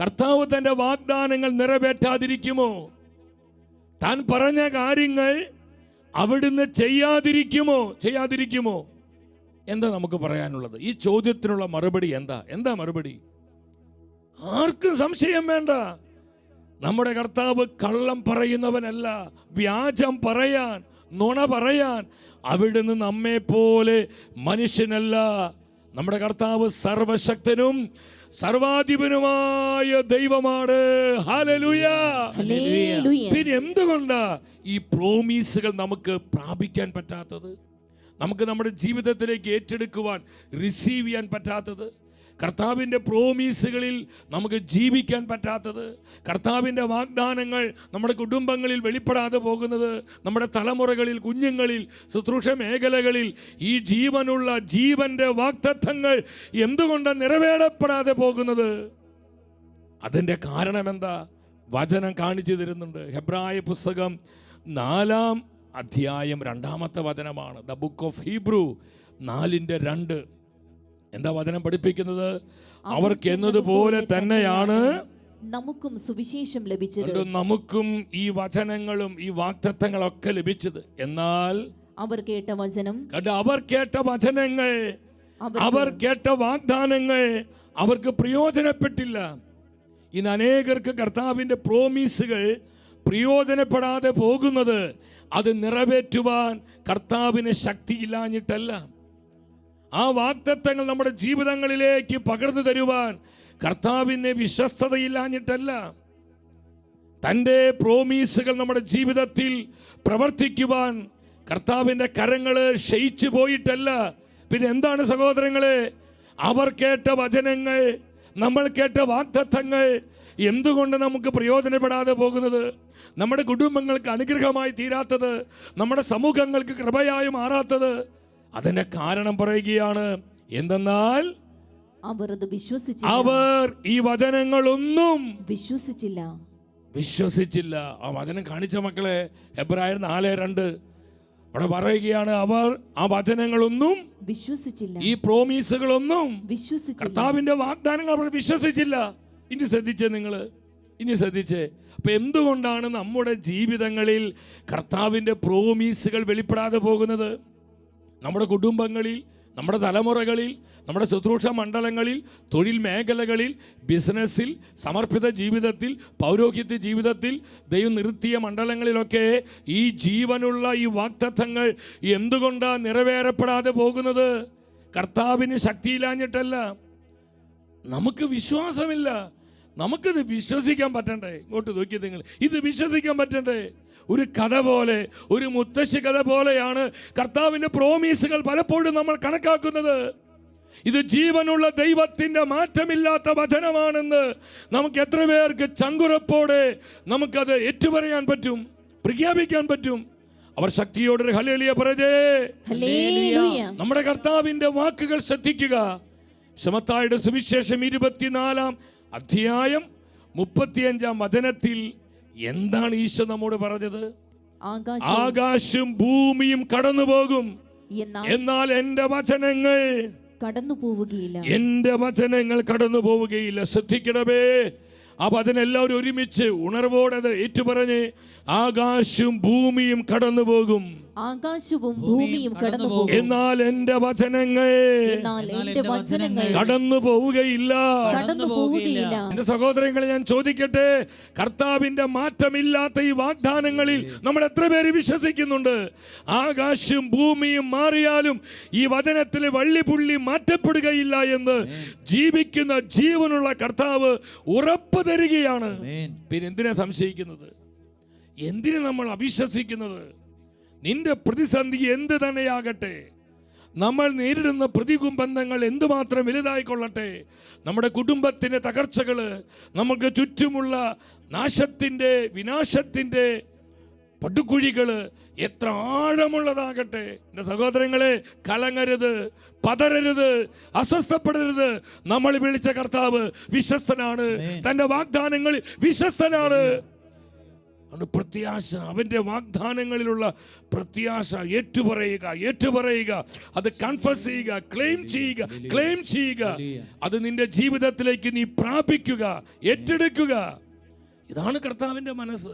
കർത്താവ് തന്റെ വാഗ്ദാനങ്ങൾ നിറവേറ്റാതിരിക്കുമോ? താൻ പറഞ്ഞ കാര്യങ്ങൾ അവിടുന്ന് ചെയ്യാതിരിക്കുമോ? ചെയ്യാതിരിക്കുമോ? എന്താ നമുക്ക് പറയാനുള്ളത്? ഈ ചോദ്യത്തിനുള്ള മറുപടി എന്താ? എന്താ മറുപടി? ആർക്കും സംശയം വേണ്ട. നമ്മുടെ കർത്താവ് കള്ളം പറയുന്നവനല്ല. വ്യാജം പറയാൻ നുണ പറയാൻ അവിടുന്ന് നമ്മെ പോലെ മനുഷ്യനല്ല. നമ്മുടെ കർത്താവ് സർവശക്തനും സർവാധിപനുമായ ദൈവമാണ്. പിന്നെ എന്തുകൊണ്ടാ ഈ പ്രോമീസുകൾ നമുക്ക് പ്രാപിക്കാൻ പറ്റാത്തത്? നമുക്ക് നമ്മുടെ ജീവിതത്തിലേക്ക് ഏറ്റെടുക്കുവാൻ റിസീവ് ചെയ്യാൻ പറ്റാത്തത്? കർത്താവിന്റെ പ്രോമീസുകളിൽ നമുക്ക് ജീവിക്കാൻ പറ്റാത്തത് കർത്താവിന്റെ വാഗ്ദാനങ്ങൾ നമ്മുടെ കുടുംബങ്ങളിൽ വെളിപ്പെടാതെ പോകുന്നത് നമ്മുടെ തലമുറകളിൽ കുഞ്ഞുങ്ങളിൽ ശുശ്രൂഷ മേഖലകളിൽ ഈ ജീവനുള്ള ജീവന്റെ വാക്തത്വങ്ങൾ എന്തുകൊണ്ട് നിറവേറപ്പെടാതെ പോകുന്നത്? അതിന്റെ കാരണം എന്താ വചനം കാണിച്ചു തരുന്നുണ്ട്. ഹെബ്രായ പുസ്തകം നാലാം അധ്യായം രണ്ടാമത്തെ വചനമാണ്. ദ ബുക്ക് ഓഫ് ഹീബ്രു നാലിന്റെ രണ്ട് എന്താ വചനം പഠിപ്പിക്കുന്നത്? അവർക്ക് എന്നതുപോലെ തന്നെയാണ് നമുക്കും സുവിശേഷം ലഭിച്ചത്. നമുക്കും ഈ വചനങ്ങളും ഈ വാക്തത്വങ്ങളൊക്കെ ലഭിച്ചത്. എന്നാൽ അവർ കേട്ട വചനം അവർ കേട്ട വചനങ്ങൾ അവർ കേട്ട വാഗ്ദാനങ്ങൾ അവർക്ക് പ്രയോജനപ്പെട്ടില്ല. ഇന്ന് അനേകർക്ക് കർത്താവിന്റെ പ്രോമീസുകൾ പ്രയോജനപ്പെടാതെ പോകുന്നത് അത് നിറവേറ്റുവാൻ കർത്താവിന് ശക്തിയില്ലാഞ്ഞിട്ടല്ല. ആ വാക്തത്വങ്ങൾ നമ്മുടെ ജീവിതങ്ങളിലേക്ക് പകർന്നു തരുവാൻ കർത്താവിന് വിശ്വസ്തതയില്ലാഞ്ഞിട്ടല്ല. തന്റെ പ്രോമീസുകൾ നമ്മുടെ ജീവിതത്തിൽ പ്രവർത്തിക്കുവാൻ കർത്താവിന്റെ കരങ്ങൾ ക്ഷയിച്ചു പോയിട്ടല്ല. പിന്നെ എന്താണ് സഹോദരങ്ങളെ? അവർ കേട്ട വചനങ്ങൾ നമ്മൾ കേട്ട വാക്തത്വങ്ങൾ എന്തുകൊണ്ട് നമുക്ക് പ്രയോജനപ്പെടാതെ പോകുന്നത്? നമ്മുടെ കുടുംബങ്ങൾക്ക് അനുഗ്രഹമായി തീരാത്തത് നമ്മുടെ സമൂഹങ്ങൾക്ക് കൃപയായി മാറാത്തത് അതിന്റെ കാരണം പറയുകയാണ്. എന്തെന്നാൽ അവർ അത് വിശ്വസിച്ചു അവർ ഈ വചനങ്ങളൊന്നും വിശ്വസിച്ചില്ല. വിശ്വസിച്ചില്ല. ആ വചനം കാണിച്ച മക്കളെ എബ്രായർ നാല് രണ്ട്. അവിടെ പറയുകയാണ് അവർ ആ വചനങ്ങളൊന്നും വിശ്വസിച്ചില്ല. ഈ പ്രോമീസുകളൊന്നും വിശ്വസിച്ചില്ല. കർത്താവിന്റെ വാഗ്ദാനങ്ങൾ അവർ വിശ്വസിച്ചില്ല. ഇനി ശ്രദ്ധിച്ചേ നിങ്ങൾ ഇനി ശ്രദ്ധിച്ചേ. അപ്പൊ എന്തുകൊണ്ടാണ് നമ്മുടെ ജീവിതങ്ങളിൽ കർത്താവിന്റെ പ്രോമീസുകൾ വെളിപ്പെടാതെ പോകുന്നത്? നമ്മുടെ കുടുംബങ്ങളിൽ നമ്മുടെ തലമുറകളിൽ നമ്മുടെ ശുശ്രൂഷ മണ്ഡലങ്ങളിൽ തൊഴിൽ മേഖലകളിൽ ബിസിനസ്സിൽ സമർപ്പിത ജീവിതത്തിൽ പൗരോഹിത്യ ജീവിതത്തിൽ ദൈവം നിർത്തിയ മണ്ഡലങ്ങളിലൊക്കെ ഈ ജീവനുള്ള ഈ വാക്തത്വങ്ങൾ എന്തുകൊണ്ടാണ് നിറവേറപ്പെടാതെ പോകുന്നത്? കർത്താവിന് ശക്തിയില്ലാഞ്ഞിട്ടല്ല. നമുക്ക് വിശ്വാസമില്ല. നമുക്കിത് വിശ്വസിക്കാൻ പറ്റണ്ടേ? ഇങ്ങോട്ട് നോക്കി നിങ്ങൾ. ഇത് വിശ്വസിക്കാൻ പറ്റണ്ടേ? ഒരു കഥ പോലെ ഒരു മുത്തശ്ശി കഥ പോലെയാണ് കർത്താവിന്റെ പ്രോമീസുകൾ പലപ്പോഴും നമ്മൾ കണക്കാക്കുന്നത്. ഇത് ജീവനുള്ള ദൈവത്തിന്റെ മാറ്റമില്ലാത്ത വചനമാണെന്ന് നമുക്ക് എത്ര പേർക്ക് ചങ്കുറപ്പോടെ നമുക്കത് ഏറ്റുപറയാൻ പറ്റും പ്രഖ്യാപിക്കാൻ പറ്റും. അവർ ശക്തിയോട് ഹലേലിയ ഹല്ലേലൂയ നമ്മുടെ കർത്താവിന്റെ വാക്കുകൾ ശ്രദ്ധിക്കുക. ശമത്തായുടെ സുവിശേഷം ഇരുപത്തിനാലാം അധ്യായം മുപ്പത്തിയഞ്ചാം വചനത്തിൽ എന്താണ് ഈശോ നമ്മോട് പറഞ്ഞത്? ആകാശം ഭൂമിയും കടന്നു പോകും എന്നാൽ എന്നാൽ എന്റെ വചനങ്ങൾ കടന്നു പോവുകയില്ല എന്റെ വചനങ്ങൾ കടന്നു പോവുകയില്ല ശ്രദ്ധിക്കണമേ. അപ്പൊ അതിനെല്ലാവരും ഒരുമിച്ച് ഉണർവോടെ ഏറ്റുപറഞ്ഞ് ആകാശവും ഭൂമിയും കടന്നു പോകും ആകാശവും ഭൂമിയും കടന്നു പോകും എന്നാൽ എന്റെ വചനങ്ങൾ എന്നാൽ എന്റെ വചനങ്ങൾ കടന്നു പോവുകയില്ല കടന്നു പോവുകയില്ല. എന്റെ സഹോദരങ്ങളെ ഞാൻ ചോദിക്കട്ടെ? കർത്താവിന്റെ മാറ്റമില്ലാത്ത ഈ വാഗ്ദാനങ്ങളിൽ നമ്മൾ എത്ര പേര് വിശ്വസിക്കുന്നുണ്ട്? ആകാശവും ഭൂമിയും മാറിയാലും ഈ വചനത്തിൽ വള്ളിപുള്ളി മാറ്റപ്പെടുകയില്ല എന്ന് ജീവിക്കുന്ന ജീവനുള്ള കർത്താവ് ഉറപ്പ് തരികയാണ്. പിന്നെ എന്തിനാ സംശയിക്കുന്നത്? എന്തിനു നമ്മൾ അവിശ്വസിക്കുന്നത്? നിന്റെ പ്രതിസന്ധി എന്ത് തന്നെയാകട്ടെ. നമ്മൾ നേരിടുന്ന പ്രതികുംബന്ധങ്ങൾ എന്തുമാത്രം വലുതായിക്കൊള്ളട്ടെ. നമ്മുടെ കുടുംബത്തിന്റെ തകർച്ചകൾ നമുക്ക് ചുറ്റുമുള്ള നാശത്തിന്റെ വിനാശത്തിന്റെ പടുകുഴികൾ എത്ര ആഴമുള്ളതാകട്ടെ. എന്റെ സഹോദരങ്ങളെ കലങ്ങരുത് പതരരുത് അസ്വസ്ഥപ്പെടരുത്. നമ്മൾ വിളിച്ച കർത്താവ് വിശ്വസ്തനാണ്. തന്റെ വാഗ്ദാനങ്ങളിൽ വിശ്വസ്തനാണ്. അതുകൊണ്ട് പ്രത്യാശ അവന്റെ വാഗ്ദാനങ്ങളിലുള്ള പ്രത്യാശ ഏറ്റുപറയുക ഏറ്റുപറയുക. അത് കൺഫസ് ചെയ്യുക ക്ലെയിം ചെയ്യുക ക്ലെയിം ചെയ്യുക. അത് നിന്റെ ജീവിതത്തിലേക്ക് നീ പ്രാപിക്കുക ഏറ്റെടുക്കുക. ഇതാണ് കർത്താവിന്റെ മനസ്സ്.